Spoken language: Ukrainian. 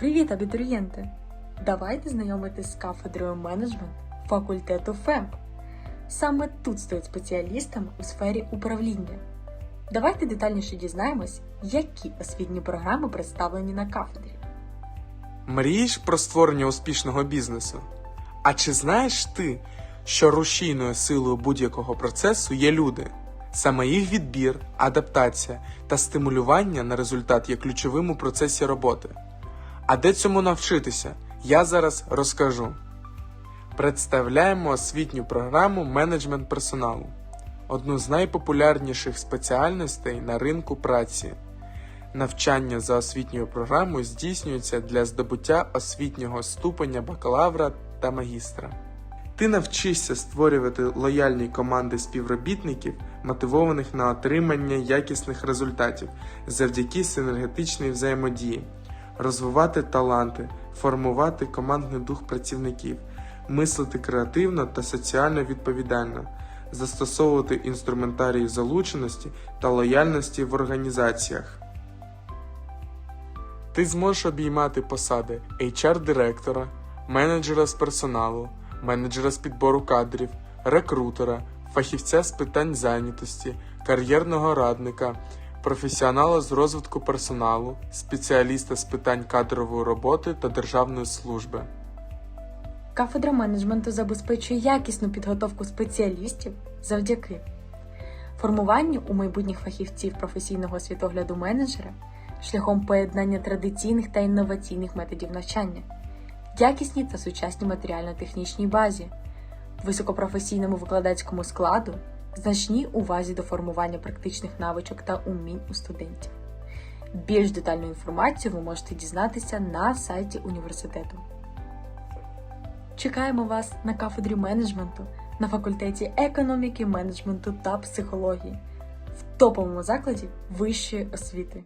Привіт, абітурієнти! Давайте знайомитись з кафедрою менеджмент факультету ФЕМ. Саме тут стоять спеціалістами у сфері управління. Давайте детальніше дізнаємось, які освітні програми представлені на кафедрі. Мрієш про створення успішного бізнесу? А чи знаєш ти, що рушійною силою будь-якого процесу є люди? Саме їх відбір, адаптація та стимулювання на результат є ключовим у процесі роботи. А де цьому навчитися? Я зараз розкажу. Представляємо освітню програму менеджмент персоналу, одну з найпопулярніших спеціальностей на ринку праці. Навчання за освітньою програмою здійснюється для здобуття освітнього ступеня бакалавра та магістра. Ти навчишся створювати лояльні команди співробітників, мотивованих на отримання якісних результатів завдяки синергетичній взаємодії, розвивати таланти, формувати командний дух працівників, мислити креативно та соціально відповідально, застосовувати інструментарій залученості та лояльності в організаціях. Ти зможеш обіймати посади HR-директора, менеджера з персоналу, менеджера з підбору кадрів, рекрутера, фахівця з питань зайнятості, кар'єрного радника, професіонала з розвитку персоналу, спеціаліста з питань кадрової роботи та державної служби. Кафедра менеджменту забезпечує якісну підготовку спеціалістів завдяки формуванню у майбутніх фахівців професійного світогляду менеджера шляхом поєднання традиційних та інноваційних методів навчання, якісній та сучасній матеріально-технічній базі, високопрофесійному викладацькому складу, значній увазі до формування практичних навичок та умінь у студентів. Більш детальну інформацію ви можете дізнатися на сайті університету. Чекаємо вас на кафедрі менеджменту на факультеті економіки, менеджменту та психології в топовому закладі вищої освіти.